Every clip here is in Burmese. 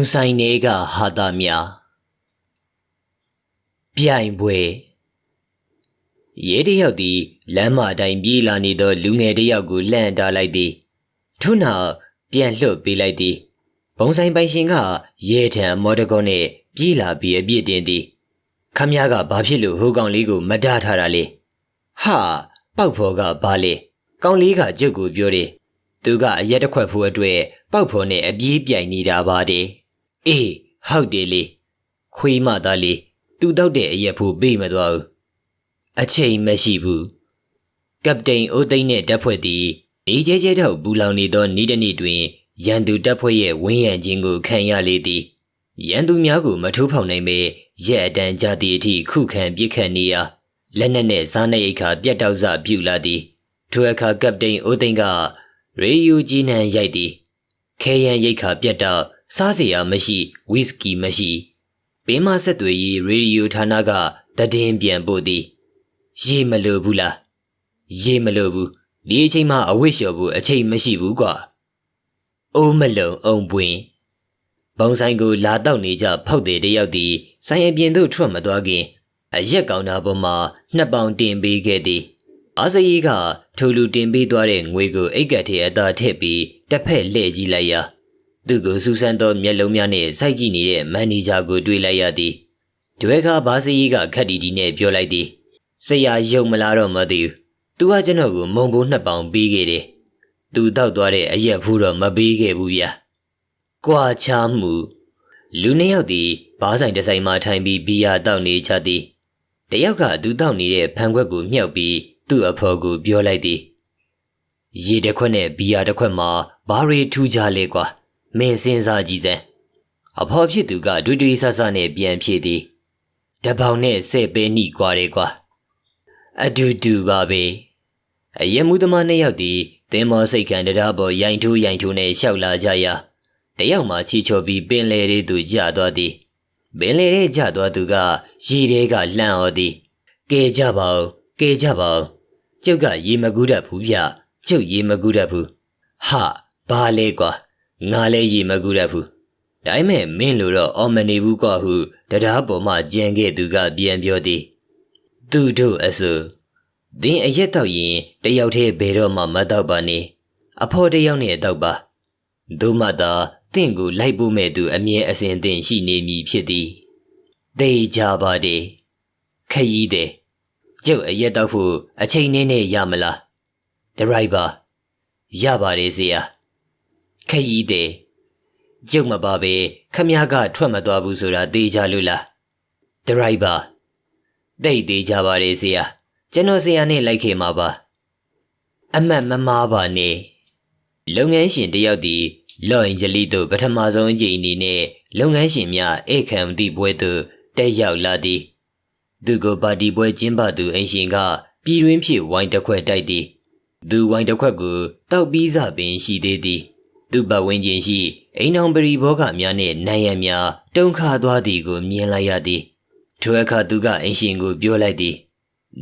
ဘုံဆိုင်တွေကဟာတာများပြိုင်ပွဲရဲတယောက်သည်လမ်းမအတိုင်းပြေးလာနေသောလူငယ်တယောက်ကိုလှမ်းတားလိုက်သည်ထို့နောက်ပြန်လှုပ်ပေးလိုက်သည်ဘုံဆိုင်ပိုင်ရှင်ကရဲထံမော်တကောနှင့်ပြေးလာပြီးအပြစ်တင်သည်ခမည်းကဘာဖြစ်လို့ဟိုကောင်လေးကိုမတားထားတာလဲဟာပောက်ဖော်ကဘာလဲကောင်လေးကကြုတ်ကိုပြောတယ်သူကအရက်တစ်ခွက်ဖို့အတွက်ပောက်ဖော်နဲ့အပြေးပြိုင်နေတာပါတဲ့ အေးဟုတ်တယ်လေခွေးမသားလေးသူတောက်တဲ့အရက်ဖို့ပေးမသွားဘူးအချိန်မရှိဘူးကပတိန်အိုသိန်းနဲ့တပ်ဖွဲ့သည်ဒီကျဲကျဲတော့ပူလောင်နေသောနေ့တစ်နေ့တွင်ရန်သူတပ်ဖွဲ့ရဲ့ဝင်းရံခြင်းကိုခံရလေသည်ရန်သူများကိုမထိုးဖောက်နိုင်ပေရက်အတန်ကြသည့်အထိခုခံပစ်ခတ်နေရာလက်နက်နှင့်စားနပ်ရိက္ခာပြတ်တောက်စပြုလာသည်ထိုအခါကပတိန်အိုသိန်းကရေယူကြီးနှံရိုက်သည်ခဲရန်ရိတ်ခါပြတ်တော့ စားစရာမရှိဝီစကီမရှိဘေးမဆက်သွေးရေးရေဒီယိုဌာနကတည်င်းပြန်ပို့သည်ရေမလိုဘူးလားရေမလိုဘူးဒီအချိန်မှအဝိလျှော်ဘူးအချိန်မရှိဘူးကွာအိုးမလုံအောင်ပွင့်ဘုံဆိုင်ကိုလာတော့နေကြဖောက်တဲ့တယောက်သည်ဆိုင်အပြင်သို့ထွက်မသွားခင်အရက်ကောင်တာပေါ်မှာနှစ်ပေါင်တင်ပေးခဲ့သည်အာဇီးကထိုလူတင်ပေးသွားတဲ့ငွေကိုအိတ်ကတ်ထဲအသာထည့်ပြီးတစ်ဖက်လှည့်ကြည့်လိုက်ရာ သူ့ကိုစူးစမ်းသောမျက်လုံးများနဲ့စိုက်ကြည့်နေတဲ့မန်နေဂျာကိုတွေ့လိုက်ရသည်ဒွဲကဘာစီးကခက်တီတီနဲ့ပြောလိုက်သည်ဆရာယုံမလားတော့မသိဘူးသူကကျွန်တော်ကိုမုံဘိုးနှစ်ပေါင်ပေးခဲ့တယ်သူတောက်သွားတဲ့အရက်ဖူးတော့မပေးခဲ့ဘူးဗျာကွာချားမှုလူနှစ်ယောက်သည်ဘားဆိုင်တစ်ဆိုင်မှထိုင်ပြီးဘီယာတောက်နေကြသည်တယောက်ကသူတောက်နေတဲ့ဖန်ခွက်ကိုမြှောက်ပြီးသူ့အဖော်ကိုပြောလိုက်သည်ရေတစ်ခွက်နဲ့ဘီယာတစ်ခွက်မှာဘာရီထူးကြလဲကွာ မင်းစဉ်းစားကြည့်စမ်းအဖော်ဖြစ်သူကဒွေဒွေဆဆနဲ့ပြန်ဖြေသည်တပေါင်နဲ့ဆဲ့ပဲနှိကွာတယ်ကွာအတူတူပါပဲအယက်မှုသမားနှစ်ယောက်သည်တင်းမောစိတ်ခံတရားပေါ်ရိုင်ထူးရိုင်ထူးနဲ့ရှောက်လာကြရာတယောက်မှချီချော်ပြီးပင်လေလေးသူကြသွားသည်ပင်လေလေးကြသွားသူကရေထဲကလှန့်ဟောသည်ကဲကြပါဦးကဲကြပါဦးကျုပ်ကရေမကူးတတ်ဘူးဗျကျုပ်ရေမကူးတတ်ဘူးဟာဘာလဲကွာ ငါလည်းရေမကူးတတ်ဘူးဒါပေမဲ့မင်းလိုတော့အော်မနေဘူးကွာဟုတရားပေါ်မှကြံခဲ့သူကပြန်ပြောသည်သူတို့အဆူသင်အရက်တော့ရင်တယောက်တည်းဘယ်တော့မှမတော့ပါနဲ့အဖေါ်တယောက်နဲ့တော့ပါဒုမတာတင့်ကိုလိုက်ဖို့မဲ့သူအမြဲအစဉ်သင်ရှိနေမည်ဖြစ်သည်သိကြပါတဲ့ခရီးတဲ့ကျုပ်အရက်တော့ဖို့အချိန်နည်းနည်းရမလားဒရိုက်ဘာရပါတယ်ဆရာ ခရီးတဲ့ကျုပ်မပါပဲခမည်းကထွက်မသွားဘူးဆိုတာသိကြလို့လားဒရိုက်ဘာသိသေးကြပါတယ်ဆရာကျွန်တော်ဆရာနဲ့လိုက်ခဲ့မှာပါအမတ်မမားပါနဲ့လုပ်ငန်းရှင်တယောက်ဒီလော့အင်ဂျလီတို့ပထမဆုံးအကြိမ်အနေနဲ့လုပ်ငန်းရှင်များဧကံသည့်ပွဲသို့တက်ရောက်လာသည်သူကိုပါတီပွဲကျင်းပသူအင်ရှင်ကပြည်တွင်းဖြစ်ဝိုင်းတစ်ခွက်တိုက်သည်သူဝိုင်းတစ်ခွက်ကိုတောက်ပြီးစပင်ရှိသေးသည် သူ့ပတ်ဝန်းကျင်ရှိအိမ်အောင်ပရိဘောဂများနှင့်နိုင်ရန်များတုံခါသွားသည်ကိုမြင်လိုက်ရသည်ထိုအခါသူကအင်ရှင်ကိုပြောလိုက်သည်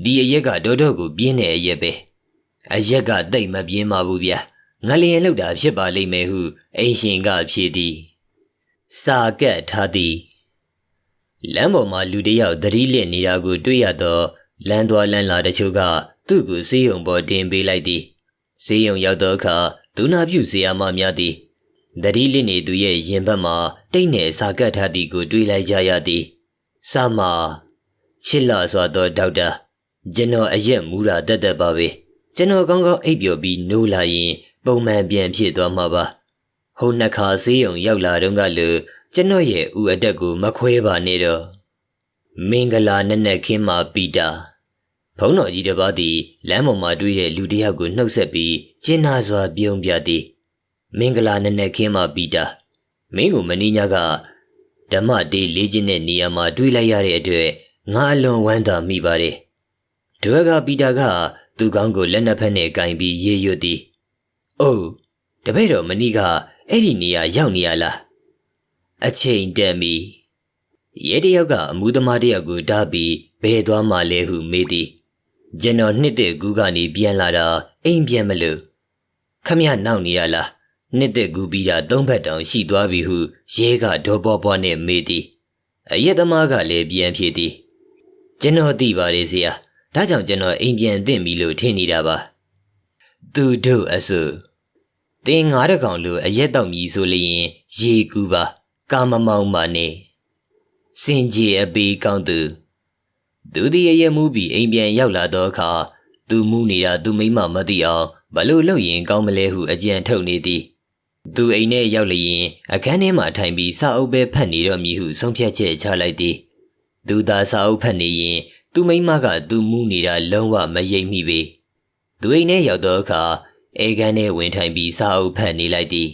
ဒီအရက်ကဒေါတော့ကိုပြင်းတဲ့အရက်ပဲအရက်ကတိတ်မပြင်းပါဘူးဗျာငလျင်လောက်တာဖြစ်ပါလိမ့်မယ်ဟုအင်ရှင်ကဖြေသည်စာကက်ထားသည်လမ်းပေါ်မှာလူတယောက်သတိလစ်နေတာကိုတွေ့ရတော့လမ်းသွားလမ်းလာတချို့ကသူ့ကိုစေးရုံပေါ်တင်ပေးလိုက်သည်စေးရုံရောက်သောအခါ ဒုနာပြုဇေယမများသည်သတိလစ်နေသူရဲ့ရင်ဘတ်မှာတိတ်နဲ့စာကက်ထားသည်ကိုတွေးလိုက်ကြရသည်စာမချစ်လာစွာသောဒေါက်တာကျွန်တော်အရက်မူတာတက်တက်ပါပဲကျွန်တော်ကောင်းကောင်းအိပ်ပျော်ပြီးနိုးလာရင်ပုံမှန်ပြန်ဖြစ်သွားမှာပါဟိုနှစ်ခါဆေးရုံရောက်လာတော့ကလူကျွန်တော်ရဲ့ဦးအတက်ကိုမခွဲပါနဲ့တော့မင်္ဂလာနက်နက်ခင်းမှာပီတာ ဘုံတော်ကြီးတစ်ပါးသည်လမ်းပေါ်မှာတွေ့တဲ့လူတစ်ယောက်ကိုနှုတ်ဆက်ပြီးကျင်းနာစွာပြုံးပြသည်မင်္ဂလာနက်နက်ခင်းမှာပီတာမင်းကိုမင်းညကဓမ္မတေးလေးချင်းတဲ့နေရာမှာတွေ့လိုက်ရတဲ့အတွက်ငါအလွန်ဝမ်းသာမိပါတယ်ဒွဲကပီတာကသူ့ကောင်းကိုလက်နှစ်ဖက်နဲ့ကင်ပြီးရေရွတ်သည်။အိုးတပည့်တော်မနီးကအဲ့ဒီနေရာရောက်နေရလား။အချိန်တန်ပြီ။ရဲတယောက်ကအမှုသမားတယောက်ကိုတားပြီးဘယ်သွားမှလဲဟုမေးသည်။ ကျွန်တော်နှစ်တဲ့ကူကနေပြန်လာတာအိမ်ပြန်မလို့ခမရနောက်နေရလားနှစ်သက်ကူပြီးတာသုံးဖက်တောင်ရှိသွားပြီဟုရဲကဒေါ်ပွားပွားနဲ့မေးသည်အရက်သမားကလည်းပြန်ဖြေသည်ကျွန်တော်သိပါတယ်ဆရာဒါကြောင့်ကျွန်တော်အိမ်ပြန်သင့်ပြီလို့ထင်နေတာပါသူတို့အဆူတင်းငါးတကောင်လိုအရက်တော့မြည်ဆိုလျင်ရေကူပါ ကာမမောင်းပါနဲ့စင်ကြီးအပေကောင်းသူ သူဒီရရမှုပြီးအိမ်ပြန်ရောက်လာတော့အခါသူမူးနေတာသူမိမမသိအောင်ဘလို့လုပ်ရင်ကောင်းမလဲဟုအကြံထုတ်နေသည်သူအိမ်ထဲရောက်လျင်အခန်းထဲမှာထိုင်ပြီးစာအုပ်ပဲဖတ်နေတော့မည်ဟုဆုံးဖြတ်ချက်ချလိုက်သည်သူသာစာအုပ်ဖတ်နေရင်သူမိမကသူမူးနေတာလုံးဝမရိပ်မိပေသူအိမ်ထဲရောက်တော့အခါအေကန်ထဲဝင်ထိုင်ပြီးစာအုပ်ဖတ်နေလိုက်သည်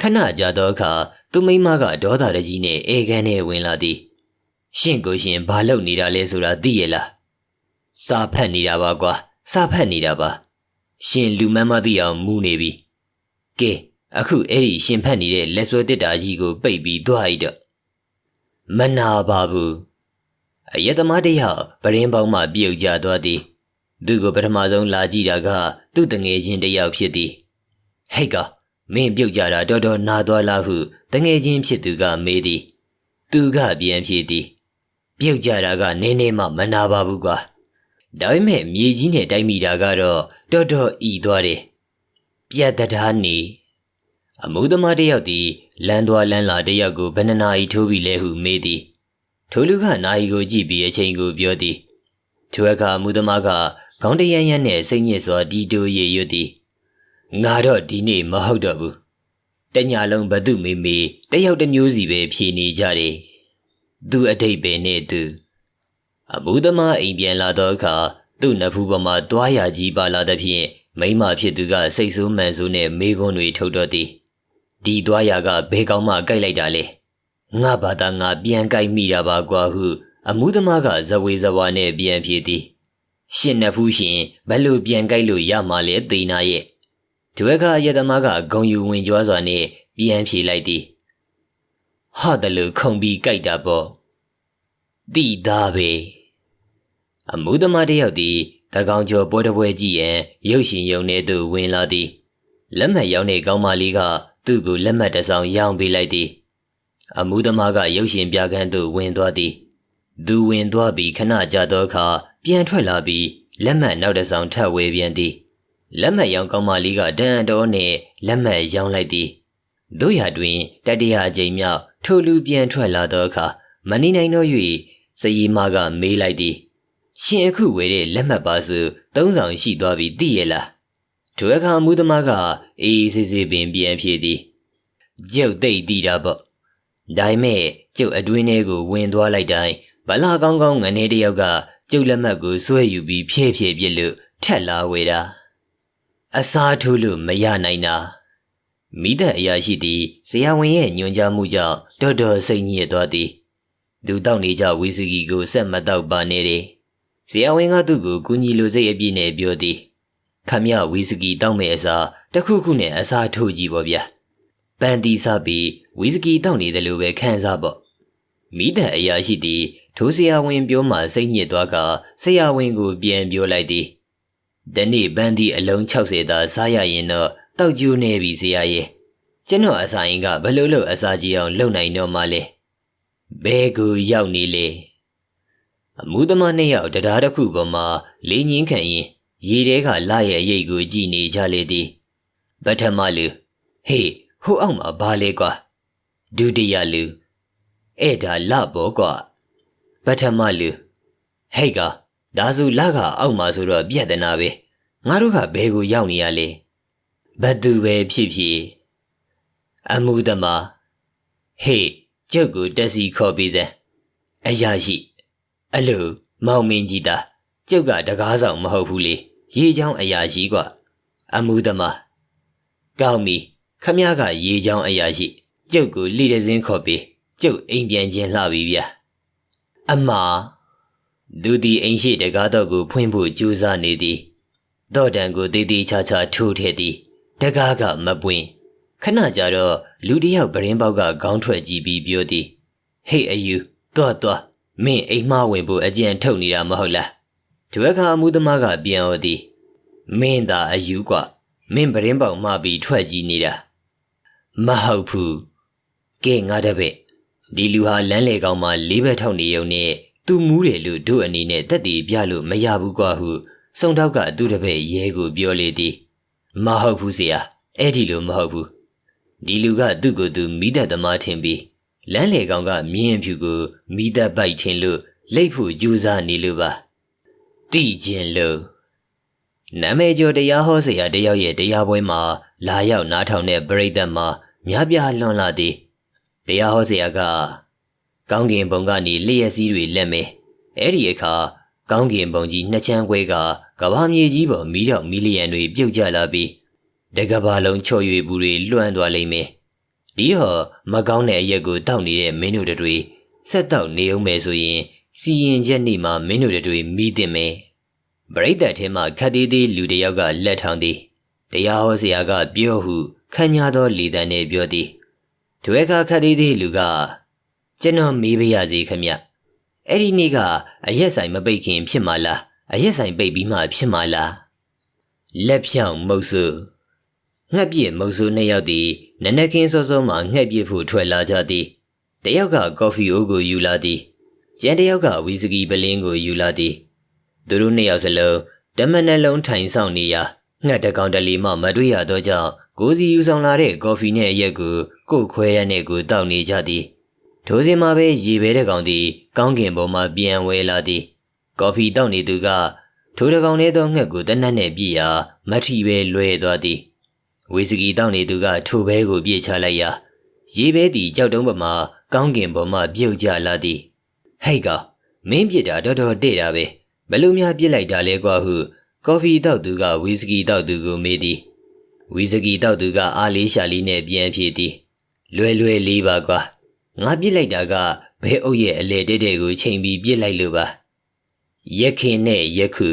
ခဏကြာတော့အခါသူမိမကဒေါသတကြီးနဲ့အေကန်ထဲဝင်လာသည် ရှင့်ကိုရှင်ဘာလုပ်နေတာလဲဆိုတာသိရလားစာဖတ်နေတာပါကွာစာဖတ်နေတာပါရှင်လူမန်းမသိအောင်မူးနေပြီကဲအခုအဲ့ဒီရှင်ဖတ်နေတဲ့လက်စွဲတစ်တာကြီးကိုပိတ်ပြီးသွားရတော့မနာပါဘူးအယက်သမားတယောက်ပရင်ပေါင်းမှပြုတ်ကျသွားသည်သူကိုပထမဆုံးလာကြည့်တာကသူ့တငယ်ချင်းတယောက်ဖြစ်သည်ဟိတ်ကမင်းပြုတ်ကြတာတော်တော်နာသွားလားဟုတငယ်ချင်းဖြစ်သူကမေးသည်သူကပြန်ဖြေသည် ပြုတ်ကြတာကနင်းနေမှမနာပါဘူးကွာဒါပေမဲ့မြေကြီးနဲ့တိုက်မိတာကတော့တော်တော်ဤသွားတယ်ပြတ်တရားနေအမှုသမားတယောက်သည်လမ်းသွားလမ်းလာတယောက်ကိုဘယ်နှနာရီထိုးပြီးလဲဟုမေးသည်ထိုလူကနာရီကိုကြည့်ပြီးအချိန်ကိုပြောသည်ထိုအခါအမှုသမားကခေါင်းတရမ်းရမ်းနဲ့စိတ်ညစ်စွာဒီတိုရေရွတ်သည်ငါတော့ဒီနေ့မဟုတ်တော့ဘူးတညာလုံးဘသူမေမေတယောက်တစ်မျိုးစီပဲဖြေနေကြတယ် သူအတိတ်ပဲနဲ့သူအမှုသမားအိမ်ပြန်လာတော့အခါသူ့နဖူးပေါ်မှာတွားရကြီးပါလာသဖြင့်မိမဖြစ်သူကစိတ်ဆိုးမှန်ဆိုးနဲ့မေးခွန်းတွေထုတ်တော့သည်ဒီတွားရကဘဲကောင်းမှကြိုက်လိုက်တာလေငါဘာသာငါပြန်ကြိုက်မိတာပါကွာဟု အမှုသမားကဇဝေဇဝါနဲ့ပြန်ဖြေသည်ရှင်နဖူးရှင်ဘယ်လိုပြန်ကြိုက်လို့ရမှာလဲသေနာရဲ့ဒီဘက်ကရတမကဂုံယူဝင်ကြွားစွာနဲ့ပြန်ဖြေလိုက်သည် ဟာတယ်လို့ခုံပြီးကြိုက်တာပေါ့တိသားပဲအမှုသမားတယောက်သည်တကောင်ကျော်ပွဲတစ်ပွဲကြည့်ရင်ရုပ်ရှင်ယုံထဲသို့ဝင်လာသည်လက်မှတ်ရောင်းတဲ့ကောင်းမလေးကသူ့ကိုလက်မှတ်တစ်စောင်ရောင်းပေးလိုက်သည်အမှုသမားကရုပ်ရှင်ပြခန်းသို့ဝင်သွားသည်သူဝင်သွားပြီးခဏကြာသောအခါပြန်ထွက်လာပြီးလက်မှတ်နောက်တစ်စောင်ထပ်ဝေပြန်သည်လက်မှတ်ရောင်းကောင်းမလေးကတန်တော်နှင့်လက်မှတ်ရောင်းလိုက်သည် တို့ရတွင်တတိယအကြိမ်မြောက်ထိုလူပြန်ထွက်လာသောအခါမနေနိုင်တော့၍စရီမာကမေးလိုက်သည်ရှင်အခုဝယ်တဲ့လက်မှတ်ပါစုသုံးဆောင်ရှိသွားပြီသိရဲ့လားထိုအခါမူသမားကအေးဆေးဆေးပင်ပြန်ဖြေသည်ကျုပ်သိသိတာပေါ့ဒါပေမဲ့ကျုပ်အတွင်းထဲကိုဝင်သွားလိုက်တိုင်းဗလာကောင်းကောင်းငနေတယောက်ကကျုပ်လက်မှတ်ကိုစွဲယူပြီးဖြည့်ဖြည့်ပြစ်လို့ထက်လာဝေတာအစားထိုးလို့မရနိုင်တာ မိသက်အရာရှိသည်ဇရာဝင်ရဲ့ညွန်ကြားမှုကြောင့်တော်တော်စိတ်ညစ်သွားသည်သူတောက်နေကြဝီစကီကိုဆက်မတော့ပါနေတယ်ဇရာဝင်ကသူ့ကိုကူညီလိုစိတ်အပြည့်နဲ့ပြောသည်ခမရဝီစကီတောက်မဲ့အစားတစ်ခုခုနဲ့အစားထိုးကြည့်ပေါ့ဗျာပန်တီစားပြီးဝီစကီတောက်နေတယ်လို့ပဲခံစားပေါ့မိသက်အရာရှိသည်ထိုဆရာဝန်ပြောမှစိတ်ညစ်သွားကဆရာဝန်ကိုပြန်ပြောလိုက်သည်ဒီနေ့ပန်းဒီအလုံး60သာစားရရင်တော့ တောက်ကျိုးနေပြီဆရာရဲ့ကျွန်တော်အစာရင်ကဘလို့လို့အစာကြီးအောင်လုပ်နိုင်တော့မှလဲဘဲကူရောက်နေလေအမှုသမားနှစ်ယောက်တရားတစ်ခုပေါ်မှာလေးငင်းခံရင်ရေထဲကလာရဲ့ရိတ်ကိုကြည်နေကြလေသည်ပထမလူဟေးဟိုအောက်မှာဘာလဲကွာဒုတိယလူအဲ့ဒါလဘောကွာပထမလူဟဲ့ကဒါဆိုလကအောက်မှာဆိုတော့ပြက်တနာပဲငါတို့ကဘဲကိုရောက်နေရလေ ဘသူပဲဖြစ်ဖြစ်အမှုသမားဟေးကျုပ်ကိုတက်စီခေါ်ပေးစမ်းအရာရှိအလိုမောင်မင်းကြီးသားကျုပ်ကတကားဆောင်မဟုတ်ဘူးလေရေချောင်းအရာရှိกว่าအမှုသမားကောင်းပြီခမည်းကရေချောင်းအရာရှိကျုပ်ကိုလိတစင်းခေါ်ပေးကျုပ်အိမ်ပြန်ခြင်းလှပြီဗျာအမဒုတိအိမ်ရှိတကားတော့ကိုဖွင့်ဖို့ကြိုးစားနေသည်တော့တန်ကိုတေးသေးချာချာထိုးထည့်သည် တကားကမပွင့်ခဏကြာတော့လူတယောက်ပရင်ပေါက်ကခေါင်းထွက်ကြည့်ပြီးပြောသည်ဟေ့အယူတော်တော်မင်းအိမ်မဝင်ဖို့အကြံထုတ်နေတာမဟုတ်လားဒီဘက်ကအမှုသမားကပြန်ဟောသည်မင်းသာအယူကမင်းပရင်ပေါက်မှပြီးထွက်ကြည့်နေတာမဟုတ်ဘူးကဲငါတပည့်ဒီလူဟာလမ်းလေကောင်မှာလေးဘက်ထောက်နေုံနဲ့သူမူးတယ်လို့တို့အနေနဲ့တက်တည်ပြလို့မရဘူးကွာဟုစုံထောက်ကသူ့တပည့်ရဲကိုပြောလေသည် မဟုတ်ဘူးဆရာအဲ့ဒီလိုမဟုတ်ဘူးဒီလူကသူ့ကိုယ်သူမိသက်သမားထင်ပြီးလမ်းလေကောင်ကမြင်းဖြူကိုမိသက်ပိုက်ထင်လို့လိတ်ဖို့ကြိုးစားနေလို့ပါတိကျင်လို့နာမည်ကျော်တရားဟောဆရာတယောက်ရဲ့တရားပွဲမှာ လာရောက်နားထောင်တဲ့ပရိသတ်မှာများပြားလွန်လာသည်တရားဟောဆရာကကောင်းကင်ဘုံကနေလျှက်စည်းတွေလက်မဲအဲ့ဒီအခါ ကောင်းကင်ဘုံကြီးနှစ်ချမ်းခွဲကကဘာမြေကြီးပေါ်မီးတော့မီလီယံတွေပြုတ်ကျလာပြီးတကဘာလုံးချော်ရွေဘူးတွေလွှမ်းသွားလိမ့်မယ်ဒီဟောမကောင်းတဲ့အရက်ကိုတောက်နေတဲ့မင်းတို့တွေဆက်တောက်နေအောင်မယ်ဆိုရင်စီရင်ချက်နေ့မှာမင်းတို့တွေမိတင်မယ်ပရိသတ်ထဲမှာခတ်သေးသေးလူတစ်ယောက်ကလက်ထောင်သည်တရားဟောဆရာကပြောဟုခန့်ညာသောလီတန်နဲ့ပြောသည်သူအခါခတ်သေးသေးလူကကျွန်တော်မေးပါရစေခမ အဲ့ဒီနေ့ကအရက်ဆိုင်မပိတ်ခင်ဖြစ်မှာလားအရက်ဆိုင်ပိတ်ပြီးမှဖြစ်မှာလားလက်ဖြောင်မုတ်ဆူငှက်ပြည့်မုတ်ဆူနှစ်ယောက်သည်နနက်ခင်းစောစောမှငှက်ပြည့်ဖို့ထွက်လာကြသည်တယောက်ကကော်ဖီအိုးကိုယူလာသည်ကျန်တယောက်ကဝီစကီပလင်းကိုယူလာသည်သူတို့နှစ်ယောက်စလုံးတမနလုံးထိုင်ဆောင်နေရာငှက်တကောင်တလီမှမတွေ့ရသောကြောင့်ကိုစီယူဆောင်လာတဲ့ကော်ဖီနဲ့အရက်ကိုကို့ခွဲရတဲ့ကိုတောက်နေကြသည် ထိုစဉ်မှာပဲရေပဲတဲ့ကောင်သည်ကောင်းကင်ပေါ်မှပြန်ဝဲလာသည်ကော်ဖီတောက်နေသူကထိုတကောင်လေးသောငှက်ကိုတနတ်နဲ့ပြည့်ရာမထီပဲလွဲသွားသည်ဝီစကီတောက်နေသူကထိုဘဲကိုပြည့်ချလိုက်ရာရေပဲသည်ကြောက်တုံးပမာကောင်းကင်ပေါ်မှပြုတ်ကျလာသည်ဟိတ်ကမင်းပြစ်တာတော်တော်တဲ့တာပဲဘလို့များပြစ်လိုက်တာလဲကွာဟုကော်ဖီတောက်သူကဝီစကီတောက်သူကိုမေးသည်ဝီစကီတောက်သူကအားလေးရှာလေးနဲ့ပြန်ဖြေသည်လွယ်လွယ်လေးပါကွာ ငါပြစ်လိုက်တာကဘဲအုပ်ရဲ့အလေတဲ့တဲ့ကိုချိန်ပြီးပြစ်လိုက်လို့ပါရက်ခင်နဲ့ရက်ခု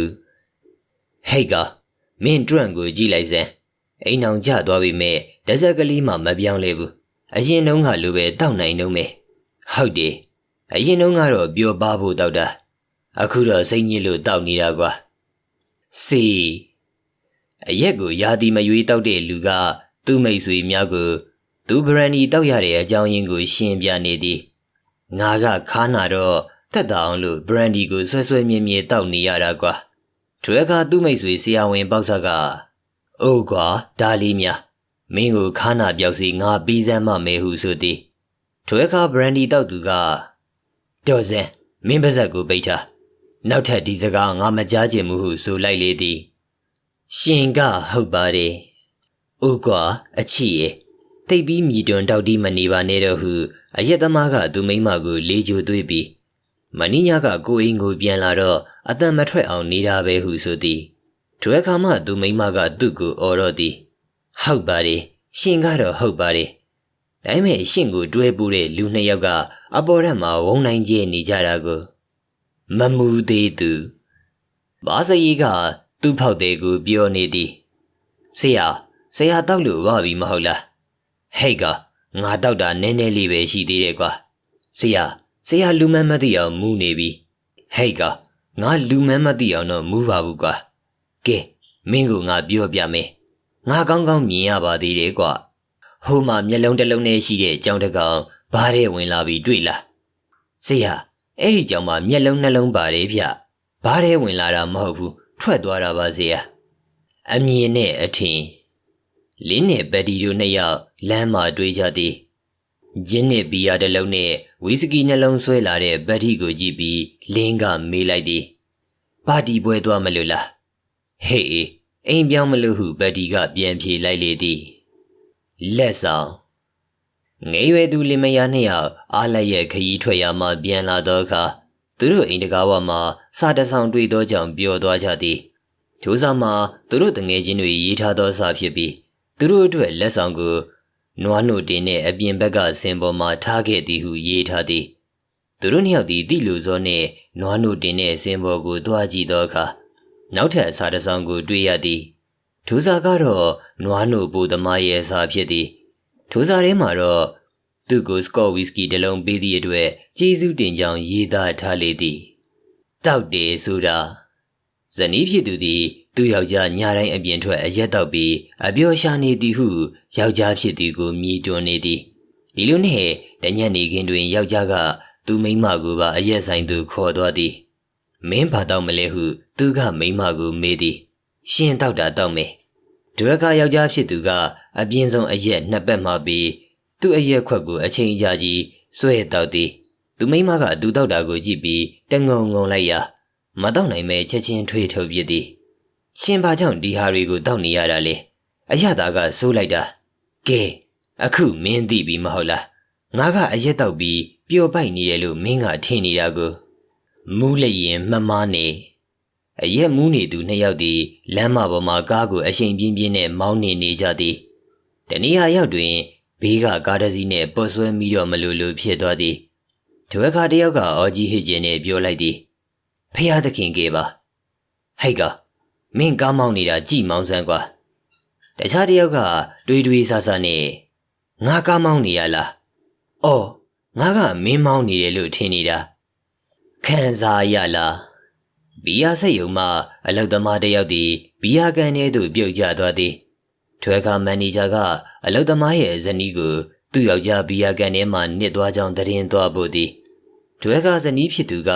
ဟိတ်ကမင်းတွန့်ကိုကြည့်လိုက်စမ်းအိမ်အောင်ကျသွားပြီမဲ့ဒဇက်ကလေးမှမပြောင်းလဲဘူးအရင်တုန်းကလိုပဲတောက်နိုင်တော့မယ်ဟုတ်တယ်အရင်တုန်းကတော့ပျော်ပါဖို့တောက်တာအခုတော့စိတ်ညစ်လို့တောက်နေတာကွာစီအရက်ကိုယာတီမရွေးတောက်တဲ့လူကသူ့မိတ်ဆွေများကို သူဘရန်ဒီတောက်ရတဲ့အကြောင်းရင်းကို ရှင်းပြနေသည်ငါကခါနာတော့တက်တာအောင်လို့ဘရန်ဒီကိုဆွဲဆွဲမြဲမြဲတောက်နေရတာကွာထွဲကသူ့မိတ်ဆွေဆရာဝန်ပေါက်ဆက်ကအိုးကွာဒါလီများမင်းကိုခါနာပြောက်စီငါပြီးစမ်းမမဲဟုဆိုသည်ထွဲခါဘရန်ဒီတောက်သူကတော်စင်မင်းပါဇက်ကိုပိတ်ထားနောက်ထပ်ဒီစကားငါမကြားချင်ဘူးဟုဆိုလိုက်လေသည်ရှင်ကဟုတ်ပါတယ်ဥကွာအချီရဲ့ တိတ်ပြီးမြည်တွန်တောက်တီးမနေပါနဲ့တော့ဟုအရက်သမားကသူမိမကိုလေးကြိုသွေးပြီးမင်းညကကိုအိမ်ကိုပြန်လာတော့အတန်မထွက်အောင်နေတာပဲဟုဆိုသည်ဒွဲခါမှသူမိမကသူ့ကိုအော်တော့သည်ဟုတ်ပါတယ်ရှင်ကတော့ဟုတ်ပါတယ်ဒါပေမဲ့ရှင်ကိုတွဲပူးတဲ့လူနှစ်ယောက်ကအပေါ်ထက်မှာဝုံနိုင်ကျဲနေကြတာကိုမမူသေးသူဘာစရီကသူ့ဖောက်တဲ့ကိုပြောနေသည်ဆရာဆရာတောက်လို့ဝပြီမဟုတ်လား ဟဲ့ကငါတောက်တာနည်းနည်းလေးပဲရှိသေးတယ်ကွာဆရာဆရာလူမန်းမသိအောင်မူးနေပြီဟဲ့ကငါလူမန်းမသိအောင်တော့မူးပါဘူးကွာကဲမင်းကငါပြောပြမယ်ငါကောင်းကောင်းမြင်ရပါသေးတယ်ကွာဟိုမှာမျက်လုံးတစ်လုံးနဲ့ရှိတဲ့ကြောင်တကောင်ဘားတဲ့ဝင်လာပြီးတွေ့လားဆရာအဲ့ဒီကြောင်မှာမျက်လုံးနှလုံးပါတယ်ဗျဘားတဲ့ဝင်လာတာမဟုတ်ဘူးထွက်သွားတာပါဆရာအမြင်နဲ့အထင် လင်းနဲ့ဘက်ဒီတို့နှစ်ယောက်လမ်းမှာတွေ့ကြသည်ဂျင်းနဲ့ဘီယာတစ်လုံးနဲ့ဝီစကီနှလုံးဆွဲလာတဲ့ဘက်ထီကိုကြည့်ပြီးလင်းကမေးလိုက်သည်ပါတီပွဲသွားမလို့လားဟေးအိမ်ပြောင်းမလို့ဟုဘက်ဒီကပြန်ဖြေလိုက်လေသည်လက်ဆောင်ငယ်ရွယ်သူလင်မယားနှစ်ယောက်အားလက်ရဲ့ခရီးထွက်ရမှပြန်လာသောအခါသူတို့အိမ်တကားဝမှာစာတဆောင်တွေ့သောကြောင့်ပျော်သွားကြသည်ထိုစာမှာသူတို့တငယ်ချင်းတွေရေးထားသောစာဖြစ်ပြီး သူတို့အတွက်လက်ဆောင်ကိုနွားနို့တင်နဲ့အပြင်ဘက်ကဆင်ပေါ်မှာထားခဲ့သည်ဟုရေးထားသည်သူတို့နှစ်ယောက်သည်တိလူစောနှင့်နွားနို့တင်တဲ့ဆင်ပေါ်ကိုတွားကြည့်သောအခါနောက်ထပ်စာတစ်စောင်ကိုတွေ့ရသည်ထိုစာကတော့နွားနို့ပူသမားရဲ့စာဖြစ်သည်ထိုစာထဲမှာတော့သူ့ကိုစကော့ဝီစကီတစ်လုံးပေးသည့်အတွက်ကျေးဇူးတင်ကြောင်းရေးသားထားလေသည်တောက်တယ်ဆိုတာ ဇနီးဖြစ်သူသည်သူ့ယောက်ျားညတိုင်းအပြင်ထွက်အရက်တော့ပြီးအပျော်ရှာနေသည်ဟုယောက်ျားဖြစ်သူကိုမြည်တွန်းနေသည်ဒီလိုနဲ့တညက်နေခင်းတွင်ယောက်ျားကသူ့မိန်းမကိုပါအရက်ဆိုင်သို့ခေါ်သွားသည်မင်းဘာတော့မလဲဟု သူကမိန်းမကိုမေးသည်ရှင်တောက်တာတောက်မယ်ဒွဲကယောက်ျားဖြစ်သူကအပြင်းဆုံးအရက်နှစ်ပတ်မှပြီးသူ့အရက်ခွက်ကိုအချိန်ကြာကြီးဆွဲတောက်သည်သူမိန်းမကသူတောက်တာကိုကြည့်ပြီးတငုံငုံလိုက်ရာ မတော့နိုင်မဲချက်ချင်းထွေးထုတ်ပြစ်သည်ရှင်ဘာကြောင့်ဒီဟာတွေကိုတောက်နေရတာလဲအရသာကစိုးလိုက်တာကဲအခုမင်းသိပြီမဟုတ်လားငါကအရက်တောက်ပြီးပျော်ပိုက်နေရလို့မင်းကထင်နေတာကိုမူးလျင်မမားနေအရက်မူးနေသူနှစ်ယောက်သည်လမ်းမပေါ်မှာကားကိုအရှိန်ပြင်းပြင်းနဲ့မောင်းနေနေကြသည်တနည်းအားရောက်တွင်ဘေးကကားတစ်စီးနဲ့ပေါ်ဆွဲမိတော့မလို့လို့ဖြစ်သွားသည်ဒီအခါတယောက်ကအော်ကြီးဟစ်ကျင်းနဲ့ပြောလိုက်သည် ဖះသခင်ကပါဟိတ်ကမင်းကားမောင်းနေတာကြည်မောင်းစမ်းကွာတခြားတယောက်ကတွေးတွေးဆဆနဲ့ငါကားမောင်းနေရလားအော်ငါကမင်းမောင်းနေတယ်လို့ထင်နေတာခံစားရလားဘီယာစိတ်ယုံမှအလောက်သမားတယောက်သည်ဘီယာကန်ထဲသို့ပြုတ်ကျသွားသည်ထွဲခါမန်နေဂျာကအလောက်သမားရဲ့ဇနီးကိုသူ့ယောက်ျားဘီယာကန်ထဲမှနစ်သွားကြောင်းသတင်းသွားပို့သည်ထွဲခါဇနီးဖြစ်သူက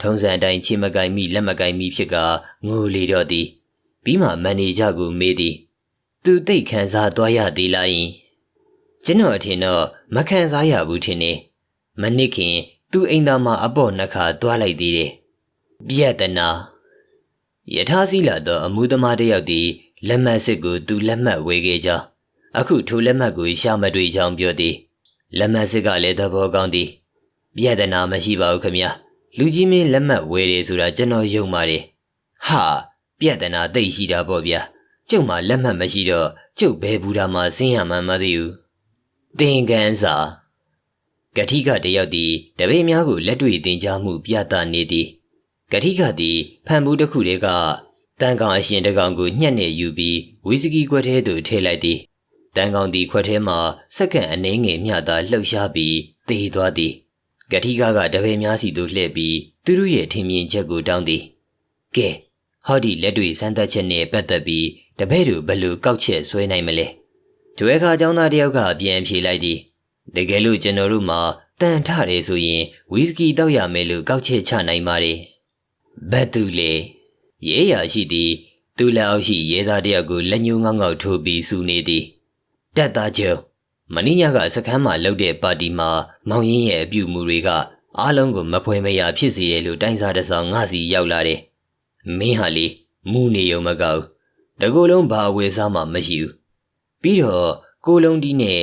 ထုံးစံအတိုင်းချင်းမကင်မိလက်မကင်မိဖြစ်ကငိုလေတော့သည်ပြီးမှမန်နေဂျာကိုမေးသည်သူတိတ်ခံစားသွားရသေးလားယင်ကျွန်တော်အထင်တော့မခံစားရဘူးထင်နေမနစ်ခင်သူ့အိမ်သားမှာအပေါ့နှခါသွားလိုက်သေးတယ်ပြက်တနာယထာစီလာတော့အမှုသမားတစ်ယောက်သည်လက်မှတ်စစ်ကိုသူလက်မှတ်ဝေခဲ့ကြောင်းအခုထိုလက်မှတ်ကိုရှာမတွေ့ကြောင်းပြောသည်လက်မှတ်စစ်ကလည်းသဘောကောင်းသည်ပြက်တနာမရှိပါဘူးခမညာ လူကြီးမင်းလက်မှတ်ဝေတယ်ဆိုတာကျွန်တော်ယုံပါတယ်ဟာပြက်တနာသိရှိတာပေါ့ဗျာကျုပ်မှလက်မှတ်မရှိတော့ကျုပ်ဘဲဘူးတာမှဆင်းရမှန်းမသိဘူးသင်္ကန်းစာကတိကတယောက်သည်တပည့်များကိုလက်တွေ့သင်ကြားမှုပြသနေသည်ကတိကသည်ဖန်ဘူးတစ်ခုတည်းကတန်ကောင်အရှင်တစ်ကောင်ကိုညှက်နေယူပြီးဝီစကီခွက်ထဲသို့ထည့်လိုက်သည်တန်ကောင်သည်ခွက်ထဲမှစက္ကန့်အနည်းငယ်မျှသာလှုပ်ရှားပြီးသေသွားသည် ကတိကကတပည့်များစီသို့လှည့်ပြီးသူတို့ရဲ့ထင်မြင်ချက်ကိုတောင်းသည်ကဲဟောဒီလက်တွေ့စမ်းသပ်ချက်နဲ့ပတ်သက်ပြီးတပည့်တို့ဘယ်လိုကောက်ချက်ဆွဲနိုင်မလဲဒွဲခါเจ้าသားတယောက်ကပြန်ဖြေလိုက်သည်တကယ်လို့ကျွန်တော်တို့မှာတန်ထတယ်ဆိုရင်ဝီစကီတောက်ရမယ်လို့ကောက်ချက်ချနိုင်ပါတယ်ဘတ်သူလေရဲရရှိသည်သူလက်အောက်ရှိရဲသားတယောက်ကိုလက်ညှိုးငေါငေါထိုးပြီးစူနေသည်တက်သားကျုံ မင်းညကစခန်းမှာလှုပ်တဲ့ပါတီမှာမောင်ရင်ရဲ့အပြုမူတွေကအားလုံးကိုမဖွဲမရဖြစ်စေရလို့တိုင်းစားတဆောင်ငါစီရောက်လာတယ်မင်းဟာလေမူနေုံမကောက်တကူလုံးဘာဝယ်စားမှမရှိဘူးပြီးတော့ကိုလုံးဒီနဲ့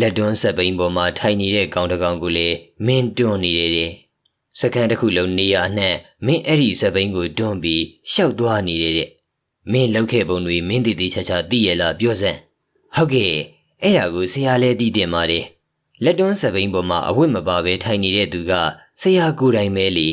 လက်တွန်းဆက်ပိန်ပေါ်မှာထိုင်နေတဲ့ကောင်တကောင်ကိုလည်းမင်းတွန်းနေတယ်တဲ့စကန်တစ်ခုလုံးနေရာနဲ့မင်းအဲ့ဒီဆက်ပိန်ကိုတွန်းပြီးရှောက်သွားနေတယ်တဲ့မင်းလောက်ခဲ့ပုံတွေမင်းတည်တည်ချာချာသိရလားပြောစမ်းဟုတ်ကဲ့ အဲ့ဒါကိုဆရာလည်းသိတင်ပါတယ်လက်တွန်းဆက်ပိန်ပေါ်မှာအဝတ်မပါဘဲထိုင်နေတဲ့သူကဆရာကိုယ်တိုင်ပဲလေ